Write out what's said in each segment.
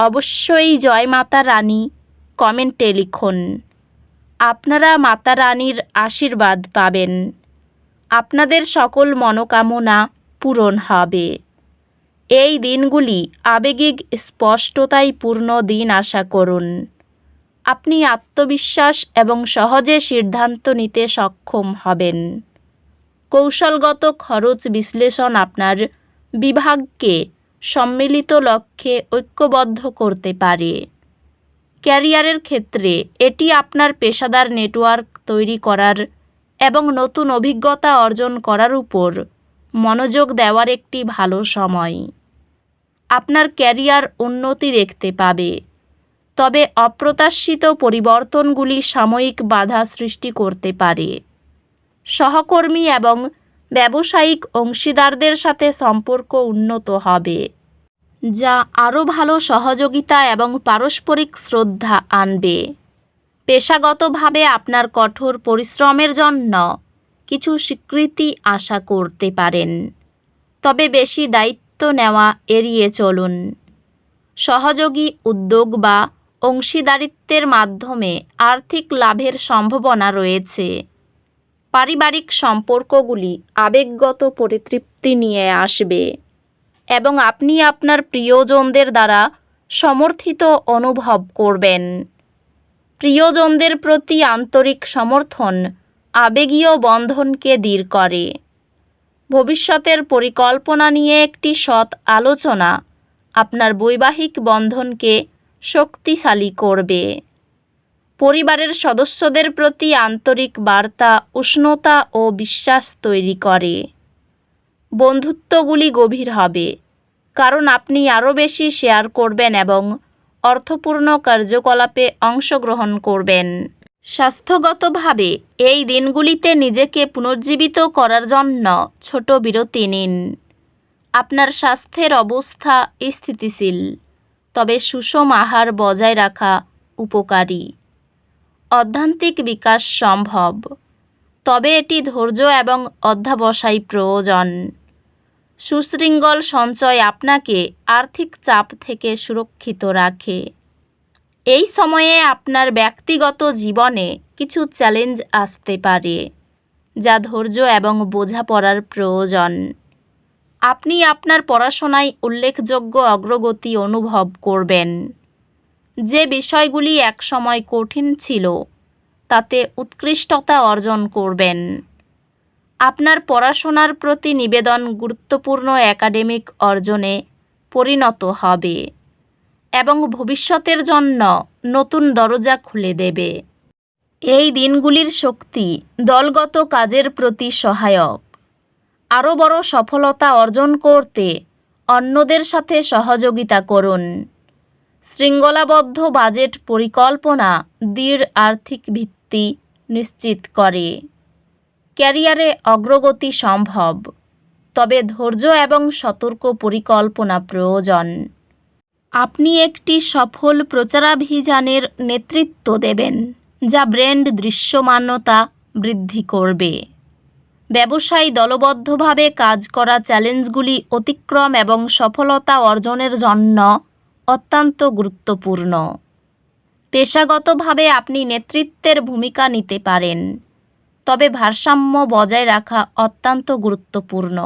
অবশ্যই জয় মাতা রানী, কমেন্টে লিখুন। আপনারা মাতা রানীর আশীর্বাদ পাবেন। আপনাদের সকল মনোকামনা পূরণ হবে। এই দিনগুলি আবেগিক স্পষ্টতায় পূর্ণ দিন আশা করুন। আপনি আত্মবিশ্বাস এবং সহজে সিদ্ধান্ত নিতে সক্ষম হবেন। কৌশলগত খরচ বিশ্লেষণ আপনার বিভাগকে সম্মিলিত লক্ষ্যে ঐক্যবদ্ধ করতে পারে। ক্যারিয়ারের ক্ষেত্রে এটি আপনার পেশাদার নেটওয়ার্ক তৈরি করার এবং নতুন অভিজ্ঞতা অর্জন করার উপর মনোযোগ দেওয়ার একটি ভালো সময়। আপনার ক্যারিয়ার উন্নতি দেখতে পাবে। তবে অপ্রত্যাশিত পরিবর্তনগুলি সাময়িক বাধা সৃষ্টি করতে পারে। সহকর্মী এবং ব্যবসায়িক অংশীদারদের সাথে সম্পর্ক উন্নত হবে, যা আরও ভালো সহযোগিতা এবং পারস্পরিক শ্রদ্ধা আনবে। পেশাগতভাবে আপনার কঠোর পরিশ্রমের জন্য কিছু স্বীকৃতি আশা করতে পারেন, তবে বেশি দায়িত্ব নেওয়া এড়িয়ে চলুন। সহযোগী উদ্যোগ বা অংশীদারিত্বের মাধ্যমে আর্থিক লাভের সম্ভাবনা রয়েছে। পারিবারিক সম্পর্কগুলি আবেগগত পরিতৃপ্তি নিয়ে আসবে এবং আপনি আপনার প্রিয়জনদের দ্বারা সমর্থিত অনুভব করবেন। প্রিয়জনদের প্রতি আন্তরিক সমর্থন আবেগীয় বন্ধনকে দৃঢ় করে। ভবিষ্যতের পরিকল্পনা নিয়ে একটি সৎ আলোচনা আপনার বৈবাহিক বন্ধনকে শক্তিশালী করবে। পরিবারের সদস্যদের প্রতি আন্তরিক বার্তা, উষ্ণতা ও বিশ্বাস তৈরি করে। বন্ধুত্বগুলি গভীর হবে। কারণ আপনি আরও বেশি শেয়ার করবেন এবং অর্থপূর্ণ কার্যকলাপে অংশগ্রহণ করবেন। স্বাস্থ্যগতভাবে এই দিনগুলিতে নিজেকে পুনর্জীবিত করার জন্য ছোট বিরতি নিন। আপনার স্বাস্থ্যের অবস্থা স্থিতিশীল, তবে সুষম আহার বজায় রাখা উপকারী। অধ্যান্তিক বিকাশ সম্ভব। তবে এটি ধৈর্য এবং অধ্যাবসায় প্রয়োজন। সুশৃঙ্গল সঞ্চয় আপনাকে আর্থিক চাপ থেকে সুরক্ষিত রাখে। এই সময়ে আপনার ব্যক্তিগত জীবনে কিছু চ্যালেঞ্জ আসতে পারে, যা ধৈর্য এবং বোঝাপড়ার প্রয়োজন। আপনি আপনার পড়াশোনায় উল্লেখযোগ্য অগ্রগতি অনুভব করবেন। যে বিষয়গুলি একসময় কঠিন ছিল, তাতে উৎকৃষ্টতা অর্জন করবেন। আপনার পড়াশোনার প্রতি নিবেদন গুরুত্বপূর্ণ একাডেমিক অর্জনে পরিণত হবে এবং ভবিষ্যতের জন্য নতুন দরজা খুলে দেবে। এই দিনগুলির শক্তি দলগত কাজের প্রতি সহায়ক। আরও বড় সফলতা অর্জন করতে অন্যদের সাথে সহযোগিতা করুন। শৃঙ্খলাবদ্ধ বাজেট পরিকল্পনা দৃঢ় আর্থিক ভিত্তি নিশ্চিত করে। ক্যারিয়ারে অগ্রগতি সম্ভব, তবে ধৈর্য এবং সতর্ক পরিকল্পনা প্রয়োজন। আপনি একটি সফল প্রচারাভিযানের নেতৃত্ব দেবেন, যা ব্র্যান্ড দৃশ্যমানতা বৃদ্ধি করবে। ব্যবসায়ী দলবদ্ধভাবে কাজ করা চ্যালেঞ্জগুলি অতিক্রম এবং সফলতা অর্জনের জন্য অত্যন্ত গুরুত্বপূর্ণ। পেশাগতভাবে আপনি নেতৃত্বের ভূমিকা নিতে পারেন, তবে ভারসাম্য বজায় রাখা অত্যন্ত গুরুত্বপূর্ণ।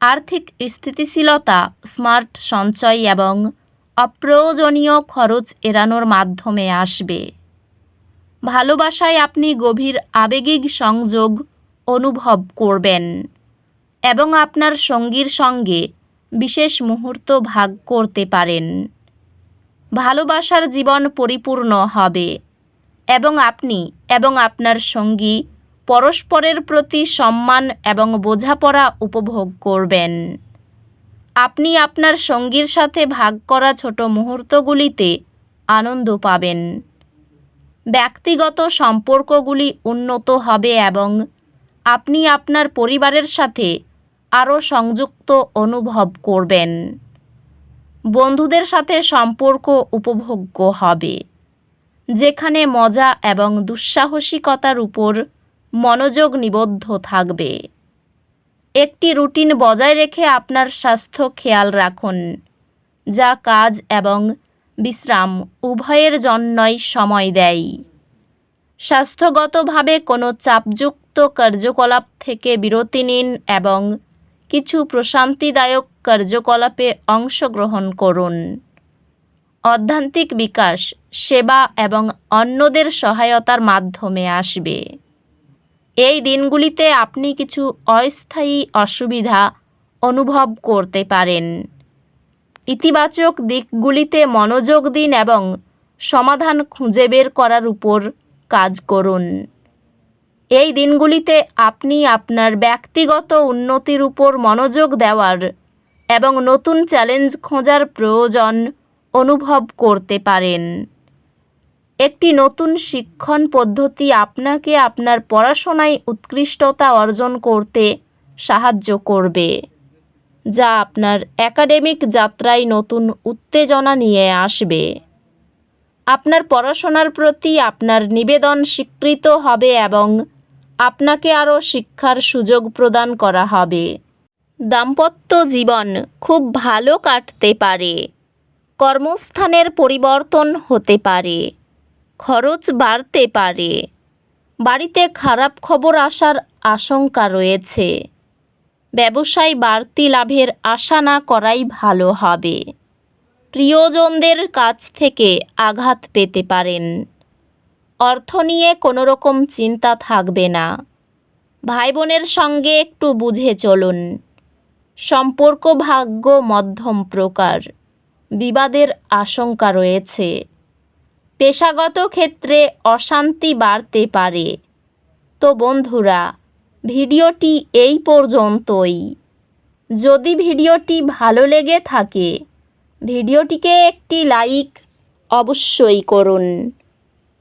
আর্থিক স্থিতিশীলতা, স্মার্ট সঞ্চয় এবং অপ্রয়োজনীয় খরচ এড়ানোর মাধ্যমে আসবে। ভালোবাসায় আপনি গভীর আবেগিক সংযোগ অনুভব করবেন এবং আপনার সঙ্গীর সঙ্গে বিশেষ মুহূর্ত ভাগ করতে পারেন। ভালোবাসার জীবন পরিপূর্ণ হবে এবং আপনি এবং আপনার সঙ্গী পরস্পরের প্রতি সম্মান এবং বোঝাপড়া উপভোগ করবেন। আপনি আপনার সঙ্গীর সাথে ভাগ করা ছোট মুহূর্তগুলিতে আনন্দ পাবেন। ব্যক্তিগত সম্পর্কগুলি উন্নত হবে এবং আপনি আপনার পরিবারের সাথে আরও সংযুক্ত অনুভব করবেন। বন্ধুদের সাথে সম্পর্ক উপভোগ্য হবে, যেখানে মজা এবং দুঃসাহসিকতার উপর মনোযোগ নিবদ্ধ থাকবে। একটি রুটিন বজায় রেখে আপনার স্বাস্থ্য খেয়াল রাখুন, যা কাজ এবং বিশ্রাম উভয়ের জন্যই সময় দেয়। স্বাস্থ্যগতভাবে কোনো চাপযুক্ত কার্যকলাপ থেকে বিরতি নিন এবং কিছু প্রশান্তিদায়ক কার্যকলাপে অংশগ্রহণ করুন। অধ্যান্তিক বিকাশ, সেবা এবং অন্যদের সহায়তার মাধ্যমে আসবে। এই দিনগুলিতে আপনি কিছু অস্থায়ী অসুবিধা অনুভব করতে পারেন। ইতিবাচক দিকগুলিতে মনোযোগ দিন এবং সমাধান খুঁজে বের করার উপর কাজ করুন। এই দিনগুলিতে আপনি আপনার ব্যক্তিগত উন্নতির উপর মনোযোগ দেওয়ার এবং নতুন চ্যালেঞ্জ খোঁজার প্রয়োজন অনুভব করতে পারেন। একটি নতুন শিক্ষণ পদ্ধতি আপনাকে আপনার পড়াশোনায় উৎকৃষ্টতা অর্জন করতে সাহায্য করবে, যা আপনার একাডেমিক যাত্রায় নতুন উত্তেজনা নিয়ে আসবে। আপনার পড়াশোনার প্রতি আপনার নিবেদন স্বীকৃত হবে এবং আপনাকে আরও শিক্ষার সুযোগ প্রদান করা হবে। দাম্পত্য জীবন খুব ভালো কাটতে পারে। কর্মস্থানের পরিবর্তন হতে পারে। খরচ বাড়তে পারে। বাড়িতে খারাপ খবর আসার আশঙ্কা রয়েছে। ব্যবসায় বাড়তি লাভের আশা না করাই ভালো হবে। প্রিয়জনদের কাছ থেকে আঘাত পেতে পারেন। অর্থ নিয়ে কোনো রকম চিন্তা থাকবে না। ভাই বোনের সঙ্গে একটু বুঝে চলুন। সম্পর্ক ভাগ্য মধ্যম প্রকার। বিবাদের আশঙ্কা রয়েছে। পেশাগত ক্ষেত্রে অশান্তি বাড়তে পারে। তো বন্ধুরা, ভিডিওটি এই পর্যন্তই। যদি ভিডিওটি ভালো লেগে থাকে, ভিডিওটিকে একটি লাইক অবশ্যই করুন।